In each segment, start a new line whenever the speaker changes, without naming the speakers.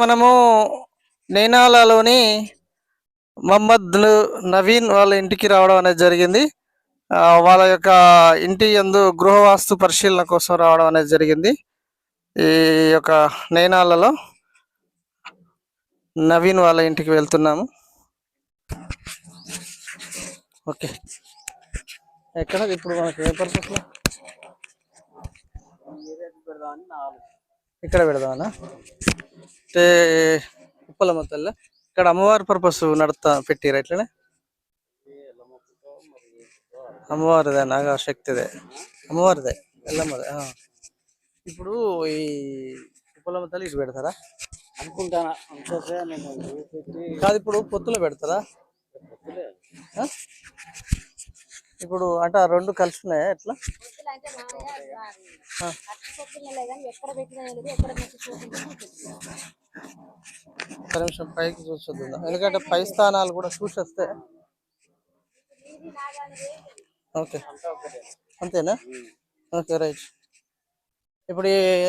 మనము నేనాలలోని మహమ్మద్ నవీన్ వాళ్ళ ఇంటికి రావడం అనేది జరిగింది. వాళ్ళ యొక్క ఇంటి యందు గృహవాస్తు పరిశీలన కోసం రావడం అనేది జరిగింది. ఈ యొక్క నేనాలలో నవీన్ వాళ్ళ ఇంటికి వెళ్తున్నాము. ఓకే. ఎక్కడ? ఇప్పుడు మనకి ఏ పర్పస్ ఇక్కడ పెడదామనా? అంటే ఉప్పలమ్మ తల్లి ఇక్కడ అమ్మవారి పర్పస్ నడుతా పెట్టిరా ఇట్లనే అమ్మవారిదే నాగా శక్తిదే అమ్మవారిదే ఎల్లమ్మదే ఆ. ఇప్పుడు ఈ ఉప్పలమ్మ తల్లి ఇటు పెడతారా
అనుకుంటానా అంతే నేను పెట్టి
కాదు ఇప్పుడు పొత్తులో పెడతారా ఆ? ఇప్పుడు అంటే ఆ రెండు కలిసి ఉన్నాయా ఎట్లా
పొత్తులు
నిమిషం పైకి చూసొద్దాం ఎందుకంటే పై స్థానాలు కూడా చూసి వస్తే ఓకే. అంతేనా? Okay right. ఇప్పుడు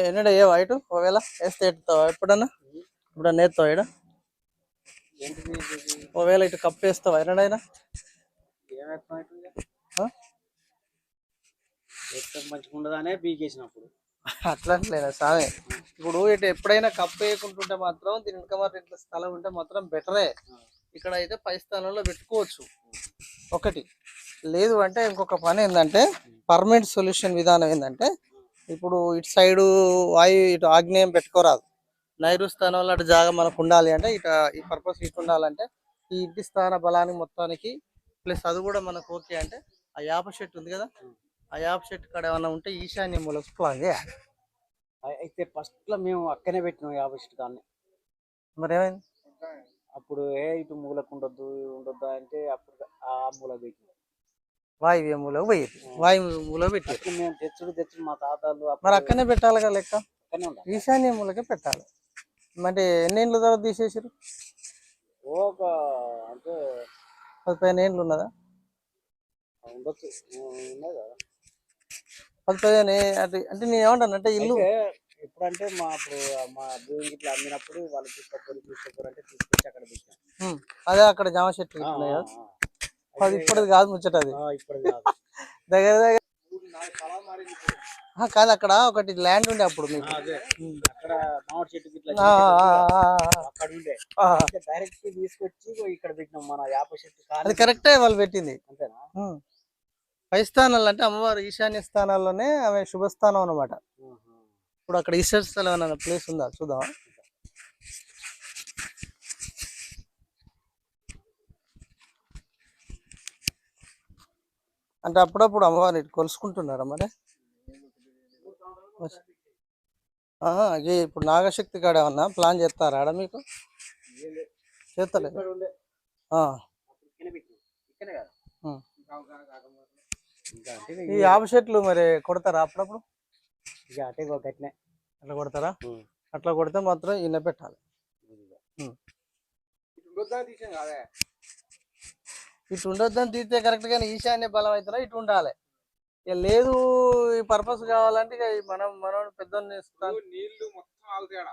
ఎన్నడ ఏ వైట్ ఒకవేళ వేస్తే ఎట్టుతావా ఎప్పుడన్నా? ఎప్పుడన్నా ఎత్తావా ఈడ? ఒకవేళ ఇటు కప్పు వేస్తావా? ఎన్నడైనా?
మంచిగా ఉండదానే బీకేసినప్పుడు.
అట్లా లేదా? సామే. ఇప్పుడు ఇటు ఎప్పుడైనా కప్పు వేయకుంటుంటే మాత్రం దీని వెనక మరి ఇట్లా స్థలం ఉంటే మాత్రం బెటరే. ఇక్కడ అయితే పై స్థానంలో పెట్టుకోవచ్చు. ఒకటి. లేదు అంటే ఇంకొక పని ఏంటంటే పర్మనెంట్ సొల్యూషన్ విధానం ఏంటంటే ఇప్పుడు ఇటు సైడు వాయు ఇటు ఆగ్నేయం పెట్టుకోరాదు. నైరు స్థానంలో అటు జాగా మనకు ఉండాలి అంటే ఇటు ఈ పర్పస్ ఇటు ఉండాలంటే ఈ ఇంటి స్థాన బలానికి మొత్తానికి ప్లస్ అది కూడా మనకు ఓకే అంటే ఆ యాప చెట్టు ఉంది కదా ఆ యాప చెట్టు కాడ ఏమైనా ఉంటే ఈశాన్య మూలకు ప్లాన్ చేయాలి
అయి- అయితే ఫస్ట్లో మేము అక్కనే పెట్టినాం యాభై చెట్టు దాన్ని
మరి ఏమైంది
అప్పుడు ఏ ఇటు మూలకు ఉండొద్దు ఉండొద్దు అంటే అప్పుడు ఆ మూల పెట్టినాం.
వాయువ్య మూలకు పోయేది. వాయువ్య మూలకు
ఫస్ట్ మేము తెచ్చుడు తెచ్చుడు మా తాతలు
మరి అక్కడనే పెట్టాలి కదా లెక్క?
అక్కనే
ఈశాన్య మూలకే పెట్టాలి. అంటే ఎన్ని ఏళ్ళ తర్వాత తీసేసారు
ఒక అంటే
పదిహేను ఏళ్ళు ఉన్నదా?
ఉండొచ్చు. ఉన్నది
పదిహేను ఏ- అంటే నేను ఏమంటాను అంటే ఇల్లు
ఎప్పుడంటే మా అప్పుడు మా భూమి ఇట్లా అమ్మినప్పుడు వాళ్ళు అంటే తీసుకొచ్చి అక్కడ పెట్టాం.
అదే అక్కడ జామ చెట్లు. అది ఇప్పటిది కాదు ముచ్చట అది.
ఇప్పుడు
దగ్గర దగ్గర
ఇప్పుడు.
కాదు అక్కడ ఒకటి ల్యాండ్ ఉండే అప్పుడు మీకు.
అదే. అక్కడ మామిడి చెట్టు అక్కడ ఉండే. డైరెక్ట్ తీసుకొచ్చి ఇక్కడ పెట్టినాం మన యాప చెట్టు
అది కరెక్టే వాళ్ళు పెట్టింది.
అంతేనా.
పై స్థానాలు అంటే అమ్మవారు ఈశాన్య స్థానాల్లోనే ఆమె శుభస్థానం అన్నమాట.
ఆహా.
ఇప్పుడు అక్కడ ఈశ్వర స్థలం అన్న ప్లేస్ ఉందా? చూద్దాం అంటే అప్పుడప్పుడు అమ్మవారిని కొలుసుకుంటున్నారా మరి? ఇది ఇప్పుడు నాగశక్తి కాడ ఏమన్నా ప్లాన్ చేస్తారా ఆడ మీకు? చేస్తలేదు ఈ ఆప చెట్లు మరి కొడతారా అప్పుడప్పుడు?
ఇక అటే ఇగో గట్టినే
అట్లా కొడతారా. అట్లా కొడితే మాత్రం ఈయన పెట్టాలి. ఇటు ఉండొద్దని తీస్తే కరెక్ట్ గానీ ఈశాన్య బలం అవుతారా ఇటు ఉండాలి. ఇక లేదు ఈ పర్పస్ కావాలంటే ఇక మనం మనం పెద్ద
నీళ్ళు మొత్తం ఆగుతాయడ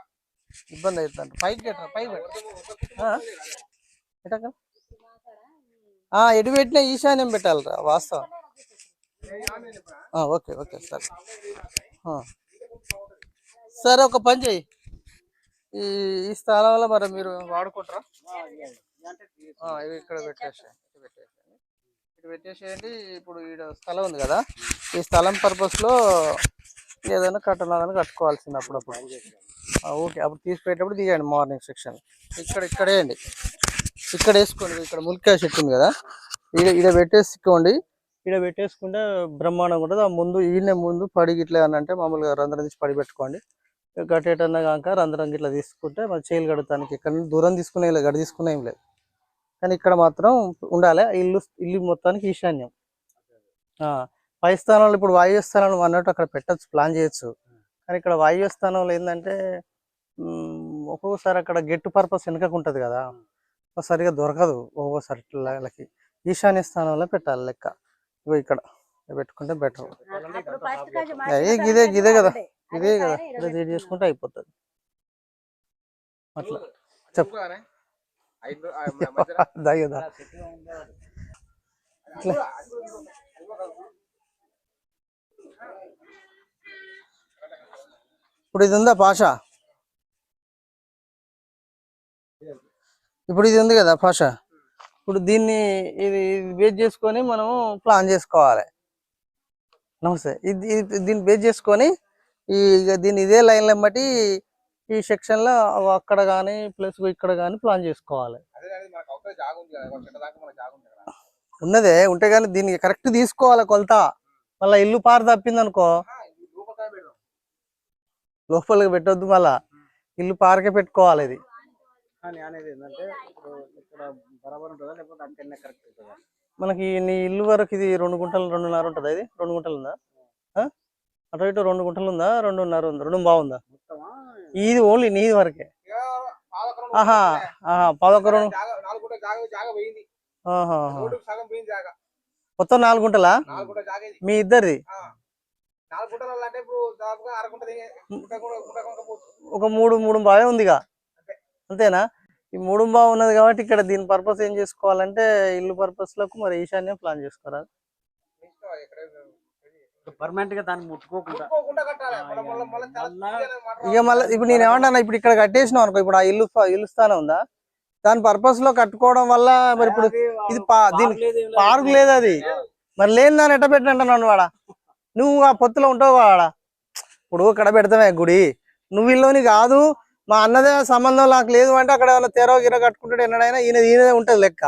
ఇబ్బంది అవుతుంది పైకి పెట్టరా పైకి పెట్టరా ఎటు పెట్టినా ఈశాన్యం పెట్టాలిరా వాస్తవం. ఓకే ఓకే సరే సరే ఒక పని చెయ్యి. ఈ ఈ స్థలంలో మరి మీరు వాడుకుంటారా? Ah, ఇవి ఇక్కడ పెట్టేసేయండి ఇక్కడ పెట్టేసేయండి. పెట్టేసేయండి ఇప్పుడు ఈడ స్థలం ఉంది కదా ఈ స్థలం పర్పస్లో ఏదైనా కట్టనాలని కట్టుకోవాల్సింది అప్పుడప్పుడు. Ah, ఓకే అప్పుడు తీసిపోయేటప్పుడు తీయండి మార్నింగ్ సెక్షన్. ఇక్కడ ఇక్కడేయండి. ఇక్కడ వేసుకోండి ఇక్కడ ములికాయ చెట్టు ఉంది కదా ఈడ ఈడ పెట్టేసుకోండి ఇక్కడ పెట్టేసుకుంటే బ్రహ్మాండంగా ఉంటుంది. ఆ ముందు ఈయన ముందు పడి ఇట్లా అని అంటే మామూలుగా రంధ్రం తీసి పడి పెట్టుకోండి. గట్టేటన్నా కాక రంధ్రం గిట్లా తీసుకుంటే మన చేలు కడతానికి ఇక్కడ దూరం తీసుకునే లేదు గడి లేదు. కానీ ఇక్కడ మాత్రం ఉండాలి. ఆ ఇల్లు ఇల్లు మొత్తానికి ఈశాన్యం. ఆ, పై స్థానంలో ఇప్పుడు వాయువ్య స్థానంలో అన్నట్టు అక్కడ పెట్టచ్చు ప్లాన్ చేయొచ్చు. కానీ ఇక్కడ వాయువ్య స్థానంలో ఏంటంటే ఒక్కొక్కసారి అక్కడ గెట్టు పర్పస్ వెనకకు ఉంటుంది కదా. సరిగా దొరకదు ఒక్కొక్కసారి ఇట్లా వాళ్ళకి ఈశాన్య స్థానంలో పెట్టాలి లెక్క. ఇగో ఇక్కడ. పెట్టుకుంటే బెటర్ గిదే గిదే కదా. ఇదే కదా. ఇదే చేసుకుంటే అయిపోతుంది. అట్లా. చెప్పు. ఇప్పుడు ఇది ఉందా భాష ఇప్పుడు ఇది ఉంది కదా భాష ఇప్పుడు దీన్ని ఇది బేస్ చేసుకొని మనం ప్లాన్ చేసుకోవాలి. నమస్తే. ఇది దీన్ని బేస్ చేసుకొని ఈ దీన్ని ఇదే లైన్లో బట్టి ఈ సెక్షన్లో అక్కడ కానీ ప్లస్ ఇక్కడ కానీ ప్లాన్ చేసుకోవాలి. ఉన్నదే ఉంటే కానీ దీనికి కరెక్ట్ తీసుకోవాలి కొలత. మళ్ళీ ఇల్లు పారు తప్పింది అనుకో లోపలికి పెట్టొద్దు మళ్ళా. ఇల్లు పారకే పెట్టుకోవాలి ఇది.
కానీ అనేది ఏంటంటే ఇప్పుడు ఇక్కడ బరాబర్ ఉంటుందా? లేకపోతే అంతకన్నా కరెక్ట్ ఉంటుందా?
మనకి నీ ఇల్లు వరకు ఇది రెండు గుంటలు రెండున్నర ఉంటుందా ఇది? రెండు గుంటలు ఉందా? అటు ఇటు రెండు గుంటలు ఉందా? రెండున్నర ఉందా? రెండు బాగుందా? ఇది ఓన్లీ నీది వరకే. ఆహా ఆహా పదొక రెండు మొత్తం నాలుగు గుంటలా? మీ ఇద్దరిది? ఒక మూడు మూడు బావే ఉందిగా. అంతేనా? ఈ మూడు బావ ఉన్నది కాబట్టి ఇక్కడ దీని పర్పస్ ఏం చేసుకోవాలంటే ఇల్లు పర్పస్లకు మరి ఈశాన్యం ప్లాన్ చేసుకోరా?
ఇష్టం అది ఎక్కడ
పర్మనెంట్గా దాన్ని ముట్టుకోకుండా.
ముట్టుకోకుండా కట్టాలి. మళ్ళీ మళ్ళీ మళ్ళీ చాలా
మళ్ళా-
తీయని మాట.
ఇక మళ్ళీ ఇప్పుడు నేను ఏమంటాను ఇప్పుడు ఇక్కడ కట్టేసినాం అనుకో ఇప్పుడు ఆ ఇల్లు ఇల్లు స్థానం ఉందా? దాని పర్పస్లో కట్టుకోవడం వల్ల మరి ఇప్పుడు ఇది పా- దీని
పార్లేదు ఏం లేదు.
పార్క్ లేదు అది. మరి లేని దాన్ని ఎట్ట పెట్టినట్టున్నాను వాడ నువ్వు ఆ పొత్తులో ఉంటావు వాడ ఇప్పుడు ఇక్కడ పెడతామే గుడి. నువ్వు ఇల్లుని కాదు మా అన్నదే సంబంధం నాకు లేదు అంటే అక్కడ ఏమైనా తెరవ గిర కట్టుకుంటాడు ఎన్నడైనా ఈయన ఈయనదే ఉంటది లెక్క.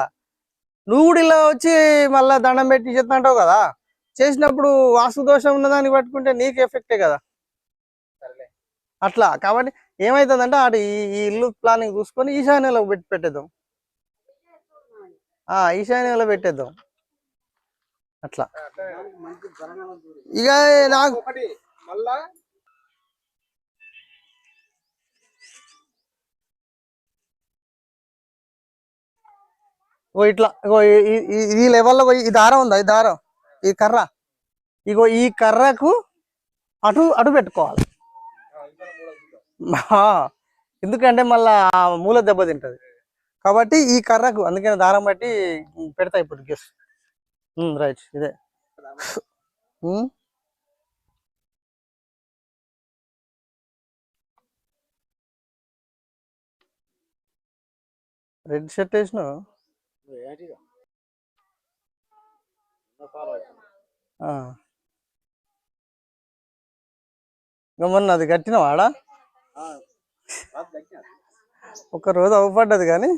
నువ్వు కూడా ఇలా వచ్చి మళ్ళా దండం పెట్టి చెత్త అంటావు కదా? చేసినప్పుడు వాస్తు దోషం ఉన్నదాన్ని పట్టుకుంటే నీకు ఎఫెక్టే కదా. అట్లా. కాబట్టి ఏమైతుందంటే అటు ఈ ఇల్లు ప్లానింగ్ చూసుకొని ఈశాన్యంలో పెట్టి పెట్టేద్దాం. ఆ ఈశాన్యంలో పెట్టేద్దాం. అట్లా. ఇక నాకు
మళ్ళా
ఇగో ఇట్లా ఇగో ఈ- లెవెల్లో ఈ దారం ఉందా? ఈ దారం ఈ కర్ర. ఇగో ఈ కర్రకు అటు అటు పెట్టుకోవాలి. ఎందుకంటే మళ్ళా మూల దెబ్బ తింటది. కాబట్టి ఈ కర్రకు అందుకని దారం బట్టి పెడతా ఇప్పుడు గెస్ రైట్ ఇదే. రెడ్ షర్ట్ వేసినావు? మొన్న అది కట్టినవాడా. ఒక రోజు అవ్వపడ్డది కానీ.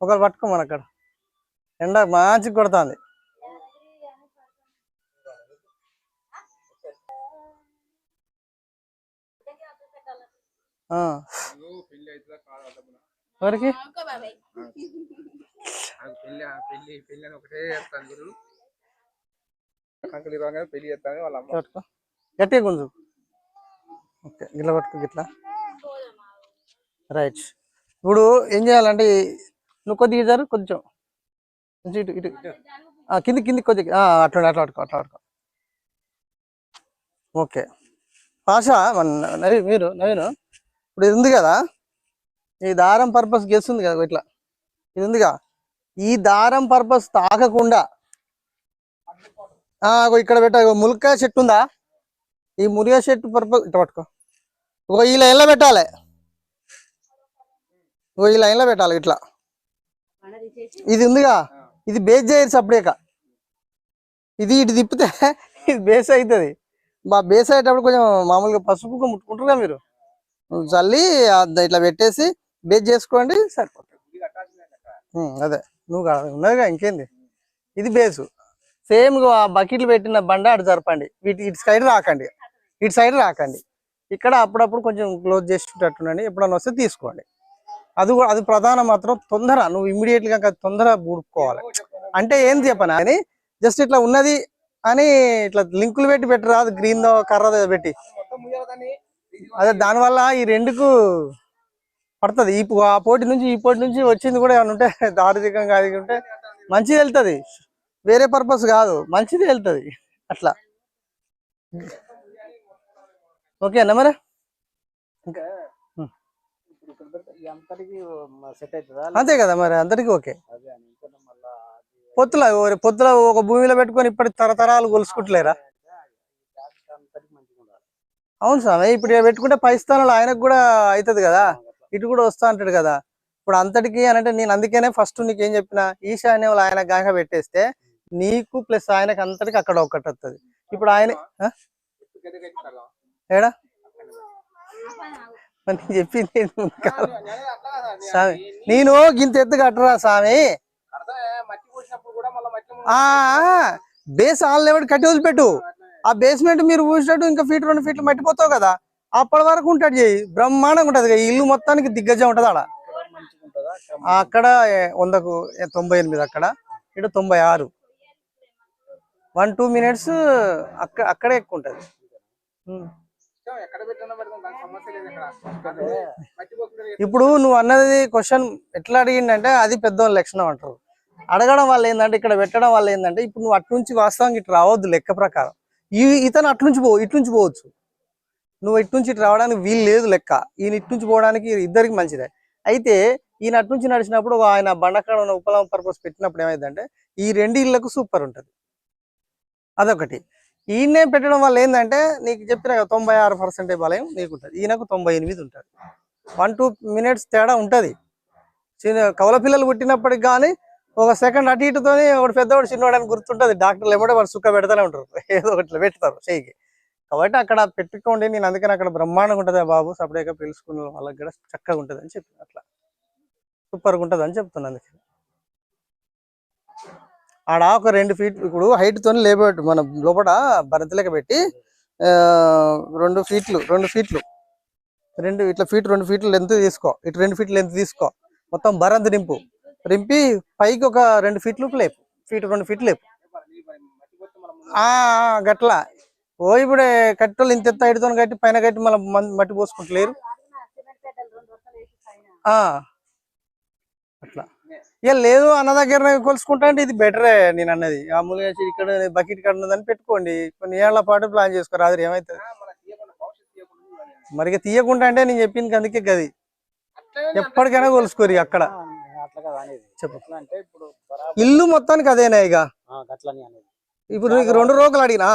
ఒకరు పట్టుకోమని అక్కడ ఎండ మంచి కొడుతుంది ఆ.
నువ్వు పెళ్ళి అవుతుందా కాదా డబ్బున
ఎవరికి? గట్టిగా గుంజు. ఓకే గిట్ల పట్టుకో గిట్లా. రైట్. ఇప్పుడు ఏం చేయాలంటే నువ్వు కొద్దిగా జరు కొంచెం. కొంచెం ఇటు ఇటు. కింది కింది కొద్దిగా. అట్లా అట్లా పట్టుకో అట్లా పట్టుకో. ఓకే. భాష మన నవీన్ మీరు నవీన్. ఇప్పుడు ఇది ఉంది కదా? ఈ దారం పర్పస్ గెస్ ఉంది కదా ఇట్లా. ఇది ఉందిగా. ఈ దారం పర్పస్ తాకకుండా ఆ, ఇక్కడ పెట్ట ఇగో ములక్కాయ చెట్టు ఉందా? ఈ మురిగా చెట్టు పర్పస్ ఇట్లా పట్టుకో. ఒక ఈ లైన్లో పెట్టాలి. ఒక ఈ లైన్లో పెట్టాలి ఇట్లా. ఇది ఉందిగా. ఇది బేస్ చేయరు సపరేక ఇది ఇటు తిప్పితే ఇది బేస్ అవుతుంది మా బేస్ అయ్యేటప్పుడు కొంచెం మామూలుగా పసుపు ముట్టుకుంటారుగా మీరు. చల్లి అది ఇట్లా పెట్టేసి బేస్ చేసుకోండి సరిపోతుంది. అదే. నువ్వు కాదు ఉన్నదిగా ఇంకేంది? ఇది బేసు సేమ్ ఆ బకెట్లు పెట్టిన బండ అటు జరపండి. వీటి ఇటు సైడ్ రాకండి. ఇటు సైడ్ రాకండి. ఇక్కడ అప్పుడప్పుడు కొంచెం క్లోజ్ చేసేటట్టుండండి ఎప్పుడన్నా వస్తే తీసుకోండి. అది కూడా అది ప్రధానం మాత్రం తొందర. నువ్వు ఇమ్మీడియట్గా తొందర బూడుకోవాలి. అంటే ఏం చెప్పనా అని జస్ట్ ఇట్లా ఉన్నది అని ఇట్లా లింకులు పెట్టి పెట్టరా అది గ్రీన్ దో కర్రదో పెట్టి అదే దానివల్ల ఈ రెండుకు పడుతుంది. ఈ పోటీ నుంచి ఈ పోటీ నుంచి వచ్చింది కూడా ఏమైనా ఉంటే దారిదికంగా అది ఉంటే మంచిది వెళ్తుంది. వేరే పర్పస్ కాదు. మంచిది వెళ్తుంది. అట్లా. ఓకేనా మరి?
అంతటికి సెట్ అవుతుందా?
అంతే కదా మరి. అందరికీ ఓకే. పొత్తుల పొత్తుల ఒక భూమిలో పెట్టుకొని ఇప్పటి తరతరాలు గొలుసుకుంటలేరా? అవును స్వామి. ఇప్పుడు పెట్టుకుంటే పై స్థానంలో ఆయనకు కూడా అవుతుంది కదా. ఇటు కూడా వస్తా అంటాడు కదా. ఇప్పుడు అంతటికి అని అంటే నేను అందుకనే ఫస్ట్ నీకు ఏం చెప్పిన వాళ్ళు ఆయన గాక పెట్టేస్తే నీకు ప్లస్ ఆయనకి అంతటికి అక్కడ ఒకటి వస్తుంది ఇప్పుడు ఆయన ఏడా? నేను చెప్పింది స్వామి నేను గింత ఎత్తు కట్టరా స్వామి? ఆ బేస్ ఆల్ లెవెల్ కట్టి వదిలిపెట్టు. ఆ బేస్మెంట్ మీరు ఊసినట్టు ఇంకా ఫీట్ రెండు ఫీట్లు మట్టిపోతావు కదా. అప్పటి వరకు ఉంటాడు చేయి బ్రహ్మాండంగా ఉంటుంది ఇల్లు మొత్తానికి దిగ్గజం ఉంటది ఆడ. అక్కడ వందకు తొంభై ఎనిమిది అక్కడ. ఇక్కడ తొంభై ఆరు. వన్ టూ మినిట్స్ అక్కడ అక్కడే ఎక్కువ ఉంటది. ఇప్పుడు నువ్వు అన్నది క్వశ్చన్ ఎట్లా అడిగిందంటే అది పెద్దవాళ్ళు లక్షణం అంటారు. అడగడం వల్ల ఏంటంటే ఇక్కడ పెట్టడం వల్ల ఏంటంటే ఇప్పుడు నువ్వు అట్నుంచి వాస్తవంగా ఇటు రావద్దు లెక్క ప్రకారం. ఇతను అట్నుంచి పో ఇట్నుంచి పోవచ్చు. నువ్వు ఇట్నుంచి ఇటు రావడానికి వీలు లేదు లెక్క. ఈయన ఇట్నుంచి పోవడానికి ఇద్దరికి మంచిదే. అయితే ఈయన అట్నుంచి నడిచినప్పుడు ఆయన బండకాడ ఉన్న ఉపలం పర్పస్ పెట్టినప్పుడు ఏమైందంటే ఈ రెండు ఇళ్ళకు సూపర్ ఉంటది. అదొకటి. ఈయనే పెట్టడం వల్ల ఏంటంటే నీకు చెప్పిన తొంభై ఆరు పర్సెంటే బలయం నీకు ఉంటుంది ఈయనకు తొంభై ఎనిమిది ఉంటుంది. వన్ టూ మినిట్స్ తేడా ఉంటుంది. చిన్న కవల పిల్లలు పుట్టినప్పటికి కానీ ఒక సెకండ్ అటు ఇటుతోనే ఒకటి పెద్దవాడు చిన్నవాడు అని గుర్తుంటుంది. డాక్టర్లు ఏమంటే వాళ్ళు సుక్క పెడతానే ఉంటారు. ఏదో ఒకటి పెడతారు. చెయ్యికి. కాబట్టి అక్కడ పెట్టుకోండి. నేను అందుకని అక్కడ బ్రహ్మాండంగా ఉంటుంది బాబు. సపరేట్గా పిలుచుకున్న వాళ్ళకి కూడా చక్కగా ఉంటుంది అని చెప్పి అట్లా. సూపర్గా ఉంటుంది అని చెప్తున్నాను అందుకని. ఆడ ఒక రెండు ఫీట్ ఇప్పుడు హైట్తో లేబెట్టు మన లోపల బరతలక పెట్టి రెండు ఫీట్లు రెండు ఫీట్లు. రెండు ఇట్లా ఫీట్ రెండు ఫీట్లు లెంత్ తీసుకో. ఇటు రెండు ఫీట్లు లెంత్ తీసుకో. మొత్తం బరంత నింపు. రింపి పైకి ఒక రెండు ఫీట్లు లేపు. ఫీట్ రెండు ఫీట్లు లేపు. గట్లా. ఓ ఇప్పుడే కట్టెలు ఇంత ఎత్తు హైట్తో కట్టి పైన కట్టి మళ్ళీ మట్టి పోసుకుంటలేరు. అట్లా. ఇక లేదు అన్న దగ్గర కొలుసుకుంటా అంటే ఇది బెటరే నేను అన్నది. మామూలుగా ఇక్కడ బకెట్ కాడ ఉన్నదని పెట్టుకోండి. కొన్ని ఏళ్ళ పాటు ప్లాన్ చేసుకోరు అది ఏమవుతుంది
ఇవన్నీ.
మరి తీయకుండా అంటే నేను చెప్పింది అందుకే గది. ఎప్పటికైనా కొలుసుకోరు అక్కడ. ఇల్లు మొత్తానికి అదేనా ఇక ఇప్పుడు నీకు రెండు రోజులు అడిగినా?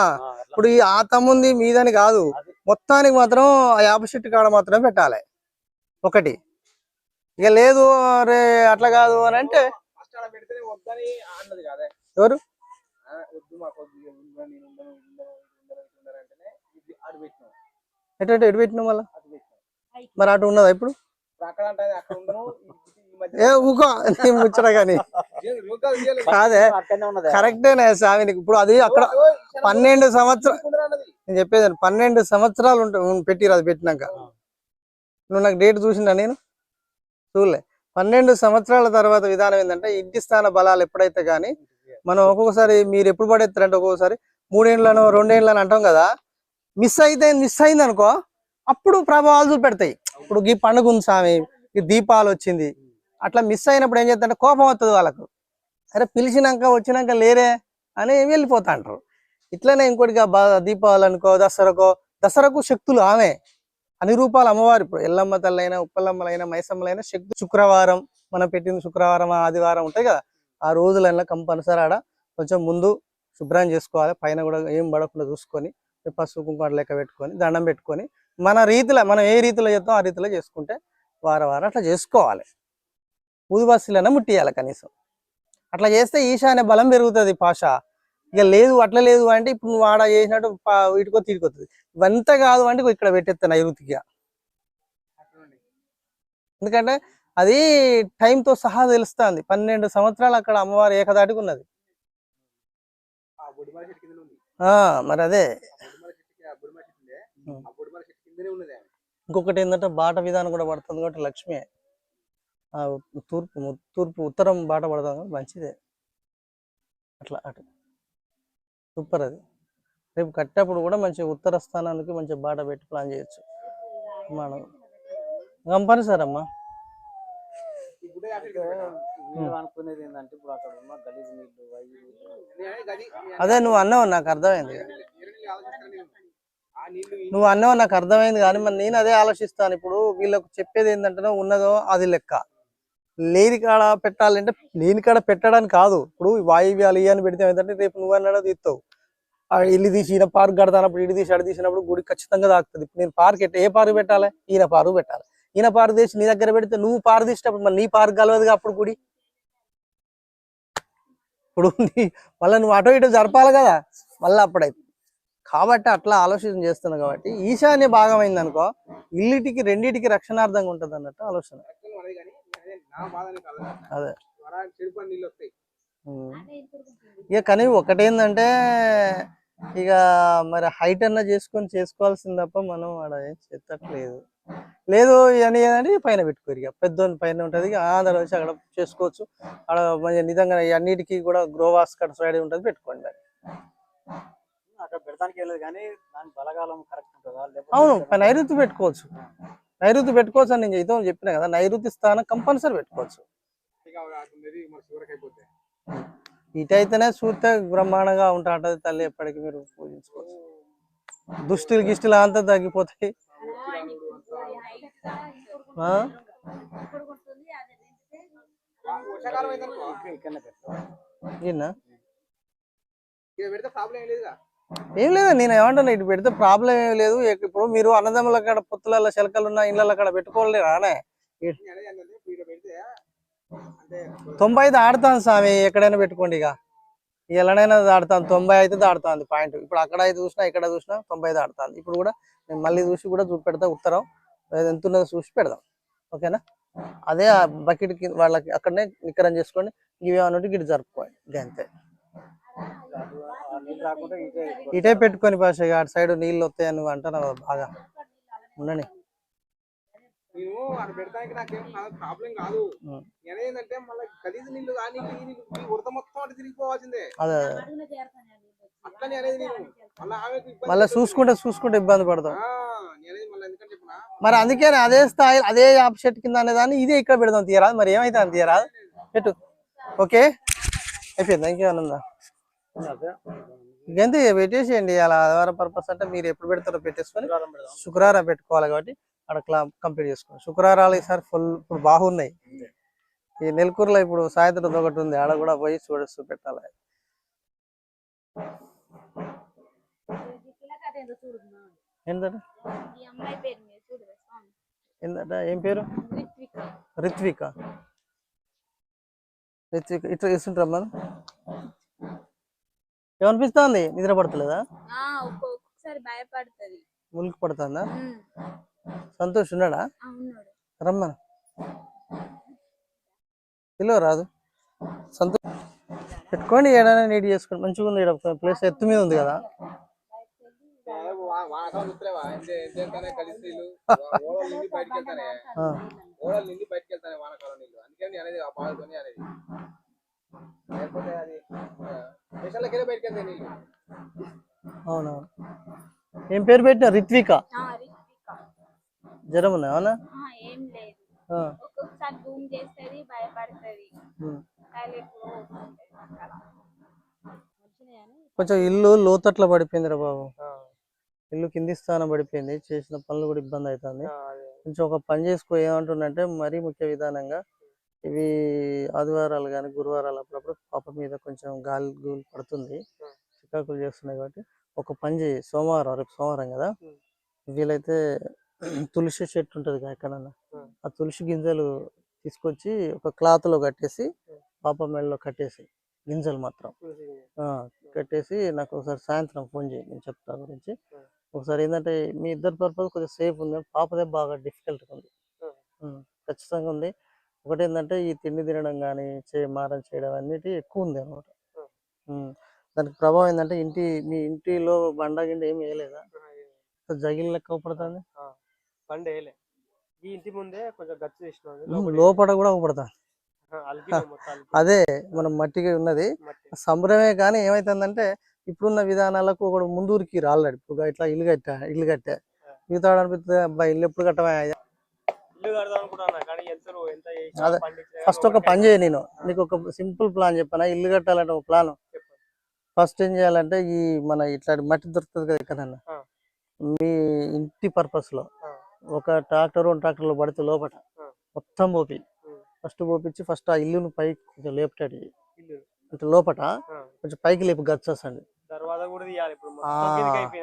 ఇప్పుడు ఈ ఆ తమ్ముంది మీదని కాదు. మొత్తానికి మాత్రం ఆ యాప చెట్టు కాడ మాత్రమే పెట్టాలి. ఒకటి. ఇక లేదు రే అట్లా కాదు అని అంటే ఎవరు?
పెట్టినాం.
ఎటు ఎటు పెట్టినావు మళ్ళా?
పెట్టినాం.
మరి అటు ఉన్నదా ఇప్పుడు?
ఇప్పుడు అక్కడ
ఏ ఊకో. నీ ముచ్చట కానీ. కాదే. కరెక్టేనే స్వామి నీకు ఇప్పుడు అది అక్కడ పన్నెండు సంవత్సరాలు. నేను చెప్పేది పన్నెండు సంవత్సరాలు ఉంటా పెట్టిరు అది పెట్టినాక. నువ్వు నాకు డేట్ చూసిందా నేను? చూడలే. పన్నెండు సంవత్సరాల తర్వాత విధానం ఏంటంటే ఇంటి స్థాన బలాలు ఎప్పుడైతే కానీ మనం ఒక్కొక్కసారి మీరు ఎప్పుడు పడేస్తారంటే ఒక్కొక్కసారి మూడేళ్ళను రెండేళ్ళని అంటాం కదా మిస్ అయితే మిస్ అయింది అనుకో అప్పుడు ప్రభావాలు చూపెడతాయి. ఇప్పుడు ఈ పండుగ ఉంది స్వామి ఈ దీపాలు వచ్చింది అట్లా మిస్ అయినప్పుడు ఏం చేస్తారంటే కోపం వస్తుంది వాళ్ళకు. అరే పిలిచినాక వచ్చినాక లేరే అని వెళ్ళిపోతా అంటారు ఇట్లనే ఇంకోటిగా దీపావళి అనుకో దసరాకో దసరాకు శక్తులు ఆమె. అన్ని రూపాలు అమ్మవారు ఇప్పుడు ఎల్లమ్మ తల్లైనా ఉప్పలమ్మలైనా మైసమ్మలైనా శక్తి శుక్రవారం మనం పెట్టింది శుక్రవారం ఆదివారం ఉంటాయి కదా. ఆ రోజులైనా కంపల్సరీ ఆడ కొంచెం ముందు శుభ్రం చేసుకోవాలి. పైన కూడా ఏం పడకుండా చూసుకొని పసుపు కుంకుమ లెక్క పెట్టుకొని దండం పెట్టుకొని మన రీతిలో మనం ఏ రీతిలో చేస్తామో ఆ రీతిలో చేసుకుంటే వారం వారం అట్లా చేసుకోవాలి. ఊదివాసులైనా ముట్టియాలి కనీసం. అట్లా చేస్తే ఈశాన్య బలం పెరుగుతుంది పాష. ఇక లేదు అట్లా లేదు అంటే ఇప్పుడు నువ్వు ఆడ చేసినట్టు వీటికో తీరుకొస్తుంది ఇవంతా కాదు అంటే ఇక్కడ పెట్టేస్తాను నైరుతిగా. ఎందుకంటే అది టైంతో సహా తెలుస్తుంది. పన్నెండు సంవత్సరాలు అక్కడ అమ్మవారు ఏకదాటికి ఉన్నది. మరి అదే. ఇంకొకటి ఏంటంటే బాట విధానం కూడా పడుతుంది కాబట్టి లక్ష్మి. తూర్పు తూర్పు ఉత్తరం బాట కాబట్టి మంచిదే. అట్లా అటు. సూపర్ అది. రేపు కట్టేప్పుడు కూడా మంచి ఉత్తర స్థానానికి మంచి బాట పెట్టి ప్లాన్ చేయొచ్చు. మనం. కంపల్సరీ అమ్మా.
అనుకునేది ఏంటంటే ఇప్పుడు అక్కడ ఉన్న గలీజ్ నీళ్ళు
అదే నువ్వు అన్నావు నాకు అర్థమైంది. నువ్వు అన్నావు నాకు అర్థమైంది కానీ మరి నేను అదే ఆలోచిస్తాను. ఇప్పుడు వీళ్ళకు చెప్పేది ఏంటంటే ఉన్నదో అది లెక్క. లేని కాడ పెట్టాలంటే లేని కాడ పెట్టడానికి కాదు. ఇప్పుడు వాయువ్యాలు ఇవన్నీ అని పెడితే ఏంటంటే రేపు నువ్వు అన్నాడో తీస్తావు ఆ ఇల్లు తీసి ఈయన పార్క్ కడతానప్పుడు ఇల్లు తీసి అడ తీసినప్పుడు గుడి ఖచ్చితంగా తాకుతుంది. ఇప్పుడు నేను పార్క్ ఏ పార్క్ పెట్టాలి? ఈయన పార్క్ పెట్టాలి. ఈయన పార్క్ తీసి నీ దగ్గర పెడితే నువ్వు పార్క్ తీసినప్పుడు మరి నీ పార్క్ కలవదుగా అప్పుడు గుడి? ఇప్పుడు మళ్ళీ నువ్వు అటో ఇటో జరపాలి కదా? మళ్ళీ అప్పుడైతే. కాబట్టి అట్లా ఆలోచన చేస్తున్నావు కాబట్టి ఈశాన్య భాగం అయిందనుకో ఇల్లిటికి రెండింటికి రక్షణార్థంగా ఉంటుంది అన్నట్టు ఆలోచన.
అదే.
ఇక కానీ ఒకటేందంటే ఇక మరి హైట్ అన్న చేసుకొని చేసుకోవాల్సింది తప్ప మనం ఆడ ఏం చేస్తట్లేదు లేదు అని ఏంటంటే పైన పెట్టుకోరు ఇక. పెద్ద పైన ఉంటుంది ఆధార వచ్చి అక్కడ చేసుకోవచ్చు. అక్కడ మంచిగా నిజంగా ఈ అన్నిటికీ కూడా గ్రోవాస్ కట్ సైడ్ ఉంటుంది పెట్టుకోండి
అక్కడ పెడతానికి వెళ్ళదు కానీ దాని బలగాలం కరెక్ట్ ఉంటుందా? లేకపోతే
అవును పై నైరుతి పెట్టుకోవచ్చు. నైరుతి పెట్టుకోవచ్చు అని నేను అయితే చెప్పిన కదా నైరుతి స్థానం కంపల్సరీ పెట్టుకోవచ్చు. ఇటైతేనే చూస్తే బ్రహ్మాండంగా ఉంటా ఉంటది తల్లి ఎప్పటికీ మీరు పూజించుకోవచ్చు. దుష్టులు గిష్టులు అంతా తగ్గిపోతాయి.
ప్రాబ్లం ఏం
లేదు నేను ఏమంటాను ఇటు పెడితే ప్రాబ్లం ఏం లేదు. ఇప్పుడు మీరు అన్నదమ్ముల కాడ పొత్తులలో శలకలు ఉన్న ఇళ్ళ కాడ పెట్టుకోలేరు తొంభై అయితే ఆడతాను స్వామి ఎక్కడైనా పెట్టుకోండి ఇక. ఎలానైనా ఆడతాను తొంభై అయితే దాడుతుంది పాయింట్. ఇప్పుడు అక్కడ అయితే చూసినా ఇక్కడ చూసినా తొంభై దాడుతుంది ఇప్పుడు కూడా నేను మళ్ళీ చూసి కూడా చూసి పెడతా ఉత్తరం. ఎంత ఉన్నదో చూసి పెడదాం. ఓకేనా? అదే ఆ బకెట్కి వాళ్ళకి అక్కడనే నిక్కరం చేసుకోండి. ఇవి అన్నట్టు గిడి జరుపుకోండి. అంతే ఇటే పెట్టుకొని భాష అటు సైడ్ నీళ్ళు వస్తాయని నువ్వు అంటున్నావు బాగా. ఉండని
నేను అక్కడ పెడతానికి నాకేం ప్రాబ్లం కాదు.
ఉం.
నేను ఏంటంటే మళ్ళీ గలీజ్ నీళ్ళు ఉడత మొత్తం అటు తిరిగిపోవాల్సిందే. అట్లని అనేది నేను
చూసుకుంటే చూసుకుంటే ఇబ్బంది పడతాం. మరి అందుకే అదే స్థాయి అదే ఆప్షెట్ కింద అనేదాన్ని ఇదే ఇక్కడ పెడదాం తీయరాదు. మరి ఏమైతే అంత తీయరాదు? పెట్టు. ఓకే. అయిపోయింది? ఇంకేమైనా ఉందా?
అదే
ఇంకెంత పెట్టేసేయండి. అలా ఆదివారం పర్పస్ అంటే మీరు ఎప్పుడు పెడతారో పెట్టేసుకొని
శుక్రవారం
పెట్టుకోవాలి కాబట్టి అక్కడ కంప్లీట్ చేసుకోండి శుక్రవారాలు ఈసారి ఫుల్ ఇప్పుడు బాగున్నాయి. ఈ నెలకూరులో ఇప్పుడు సాయంత్రం ఒకటి ఉంది. ఆడ కూడా పోయి చూడొచ్చు పెట్టాలి. ఏంటంటే ఏం పేరు?
రిత్విక.
రిత్విక. రిత్విక ఇట్లా ఇస్తుంటారా మనం ఏమనిపిస్తుంది? నిద్ర పడతలేదా?
ఒక్కొక్కసారి భయపడుతుంది.
ఉలికి పడుతుందా? సంతోష్ ఉన్నాడా? రమ్మను. పిలువ రాదు. సంతోష్ పెట్టుకోండి ఏడైనా నీట్ చేసుకోండి. మంచిగా ఉంది ఈడ ప్లేస్ ఎత్తు మీద ఉంది కదా.
వానకాలం చూస్తలేవా ఎంత ఎంత వెళ్తానే గలీజ్ నీళ్ళు ఓడలు నిండి బయటకు వెళ్తానే.
ఆ,
ఓడలు నిండి బయటకు వెళ్తానే వానకాలం నీళ్ళు. అందుకే అనేది ఆ బాధతోని అనేది లేకపోతే అది
అవునవును ఏం పేరు పెట్టిన రిత్విక? జ్వరం ఉన్నా అవునా?
ఏం లేదు. ఒక్కొక్కసారి భూమి చేస్తుంది భయపడుతుంది.
కొంచెం ఇల్లు లోతట్ల పడిపోయింది రా బాబు ఇల్లు కింది స్థానం పడిపోయింది. చేసిన పనులు కూడా ఇబ్బంది అవుతుంది. కొంచెం ఒక పని చేసుకో ఏమంటుండంటే మరీ ముఖ్య విధానంగా ఇవి ఆదివారాలు కానీ గురువారాలు అప్పుడప్పుడు పాప మీద కొంచెం గాలి గూలు పడుతుంది. చికాకులు చేస్తున్నాయి కాబట్టి ఒక పని చేయి. సోమవారం రేపు సోమవారం కదా? వీలైతే తులసి చెట్టు ఉంటుంది కదా ఎక్కడన్నా. ఆ తులసి గింజలు తీసుకొచ్చి ఒక క్లాత్లో కట్టేసి పాప మెడలో కట్టేసి గింజలు మాత్రం. కట్టేసి నాకు ఒకసారి సాయంత్రం ఫోన్ చేయి నేను చెప్తా గురించి. ఒకసారి ఏంటంటే మీ ఇద్దరు పర్పస్ కొంచెం సేఫ్ ఉంది పాపదే బాగా డిఫికల్ట్ ఉంది. ఖచ్చితంగా ఉంది. ఒకటి ఏంటంటే ఈ తిండి తినడం కానీ చే మారం చేయడం అన్నిటి ఎక్కువ ఉంది అనమాట దానికి ప్రభావం ఏంటంటే ఇంటి మీ ఇంటిలో బండ గిండ ఏమి వేయలేదా? జగిలి లెక్క పడుతుంది
బండి వేయలే. ఈ ఇంటి ముందే కొంచెం గచ్చు చేసినాం.
లోపల కూడా పడుతుంది
అలికినాం మొత్తం అలికి
అదే మనం మట్టిగా ఉన్నది. సంబరమే కానీ ఏమైతుందంటే ఇప్పుడున్న విధానాలకు ఒకడు ముందూరికి రాలేడు. ఇప్పుడు ఇట్లా ఇల్లు కట్టా ఇల్లు కట్టా. మిగతా అనిపిస్తుంది అబ్బాయి ఇల్లు ఎప్పుడు కట్టమా అదే. ఫస్ట్ ఒక పని చేయ నేను నీకు ఒక సింపుల్ ప్లాన్ చెప్పాను ఇల్లు కట్టాలంటే ఒక ప్లాన్. ఫస్ట్ ఏం చేయాలంటే ఈ మన ఇట్లా మట్టి దొరుకుతుంది కదా ఎక్కడన్నా. మీ ఇంటి purpose లో. ఒక ట్రాక్టర్ రెండు ట్రాక్టర్లు పడితే లోపల. మొత్తం పోపి. ఫస్ట్ పోపించి ఫస్ట్ ఆ ఇల్లును పైకి కొంచెం లేపుతాడు అంటే లోపల. కొంచెం పైకి లేపు గచ్చండి.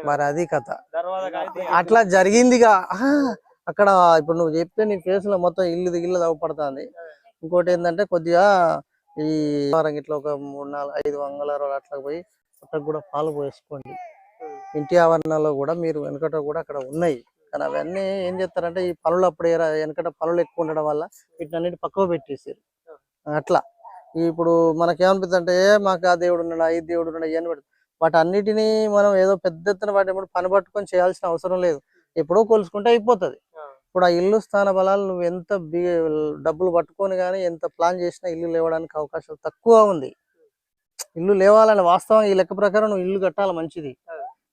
మరి అది కథ అట్లా జరిగిందిగా అక్కడ ఇప్పుడు నువ్వు చెప్తే నీ ఫేస్లో మొత్తం ఇల్లు ఇల్లు తవ్వపడుతుంది ఇంకోటి ఏంటంటే కొద్దిగా ఈ వారం ఇట్లా ఒక మూడు నాలుగు ఐదు వంగళాలు అట్లా పోయి అక్కడికి కూడా పాలు పోసుకోండి. ఇంటి ఆవరణలో కూడా మీరు వెనకట కూడా అక్కడ ఉన్నాయి. కానీ అవన్నీ ఏం చేస్తారంటే ఈ పనులు అప్పుడు వెనకట పనులు ఎక్కువ ఉండడం వల్ల వీటినన్నిటి పక్కకు పెట్టేసారు అట్లా. ఇప్పుడు మనకేమనిపిస్తుంది అంటే "ఏ, మాకు ఆ దేవుడు ఉన్నాడు ఈ దేవుడు ఉన్నాడు ఇవన్నీ పెడతాం వాటి అన్నిటినీ మనం ఏదో పెద్ద ఎత్తున వాటి పని పట్టుకొని చేయాల్సిన అవసరం లేదు. ఎప్పుడో కొలుసుకుంటే అయిపోతుంది. ఇప్పుడు ఆ ఇల్లు స్థాన బలాలు నువ్వు ఎంత డబ్బులు పట్టుకొని కానీ ఎంత ప్లాన్ చేసినా ఇల్లు లేవడానికి అవకాశం తక్కువ ఉంది. ఇల్లు లేవాలని వాస్తవం ఈ లెక్క ప్రకారం నువ్వు ఇల్లు కట్టాలి మంచిది.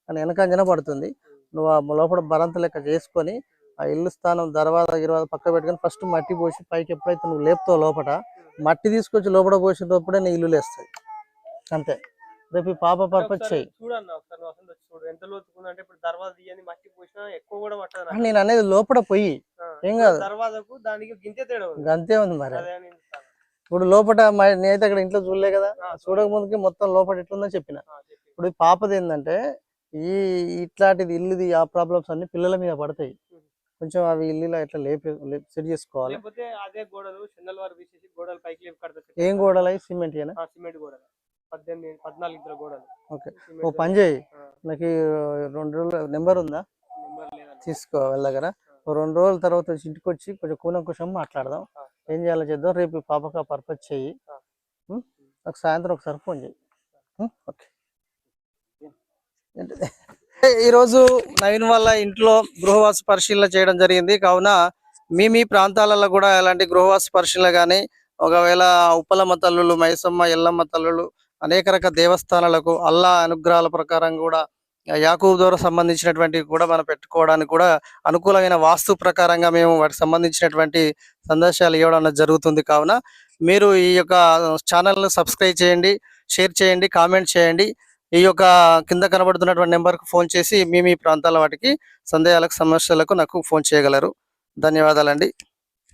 కానీ వెనకంజన పడుతుంది. నువ్వు ఆ లోపల బరంత లెక్క చేసుకొని ఆ ఇల్లు స్థానం దర్వాజా గిరవాజా పక్క పెట్టుకొని ఫస్ట్ మట్టి పోసి పైకి ఎప్పుడైతే నువ్వు లేపుతావు లోపల మట్టి తీసుకొచ్చి లోపల పోసినప్పుడే నీ ఇల్లు లేస్తాయి. అంతే. రేపు పాప పర్పస్ అని నేను అనేది లోపల పోయి ఏం కాదు. అంతే ఉంది. మరి. ఇప్పుడు లోపల నేనైతే అక్కడ ఇంట్లో చూడలే కదా. చూడక ముందుకి మొత్తం లోపల ఎట్లుందో చెప్పిన. ఇప్పుడు పాపది ఏంటంటే ఈ ఇట్లాంటిది ఇల్లుది ఆ ప్రాబ్లమ్స్ అన్ని పిల్లల మీద పడతాయి. కొంచెం అవి ఇల్లులో ఇట్లా లేపి సెట్ చేసుకోవాలి. ఏం గోడలు సిమెంట్
సిమెంట్ గోడలు. పద్దెనిమిది పద్నాలుగు ఇంచుల గోడలు.
ఓకే.
సిమెంట్
ఓ పని చేయి. నాకు రెండు రోజులు నెంబర్ ఉందా? తీసుకో వెళ్ళగర. ఓ రెండు రోజుల తర్వాత వచ్చి ఇంటికి వచ్చి కొంచెం కూలంకుషం మాట్లాడదాం. ఏం చేయాలో చేద్దాం. రేపు పాపకు పర్పస్ చెయ్యి? నాకు సాయంత్రం ఒకసారి ఫోన్ చేయి? ఓకే? ఈరోజు నవీన్ వాళ్ళ ఇంట్లో గృహవాస పరిశీలన చేయడం జరిగింది. కావున మీ మీ ప్రాంతాలలో కూడా ఎలాంటి గృహవాస పరిశీలన కానీ ఒకవేళ ఉప్పలమ్మ తల్లులు మైసమ్మ ఎల్లమ్మ తల్లులు అనేక రకాల దేవస్థానాలకు అల్లా అనుగ్రహాల ప్రకారం కూడా యాకూబ్ ద్వారా సంబంధించినటువంటి కూడా మనం పెట్టుకోవడానికి కూడా అనుకూలమైన వాస్తు ప్రకారంగా మేము వాటికి సంబంధించినటువంటి సందేశాలు ఇవ్వడం జరుగుతుంది. కావున మీరు ఈ యొక్క ఛానల్ను సబ్స్క్రైబ్ చేయండి షేర్ చేయండి కామెంట్ చేయండి. ఈ యొక్క కింద కనబడుతున్నటువంటి నెంబర్కు ఫోన్ చేసి మీ మీ ప్రాంతాల వాటికి సందేహాలకు సమస్యలకు నాకు ఫోన్ చేయగలరు. ధన్యవాదాలండి.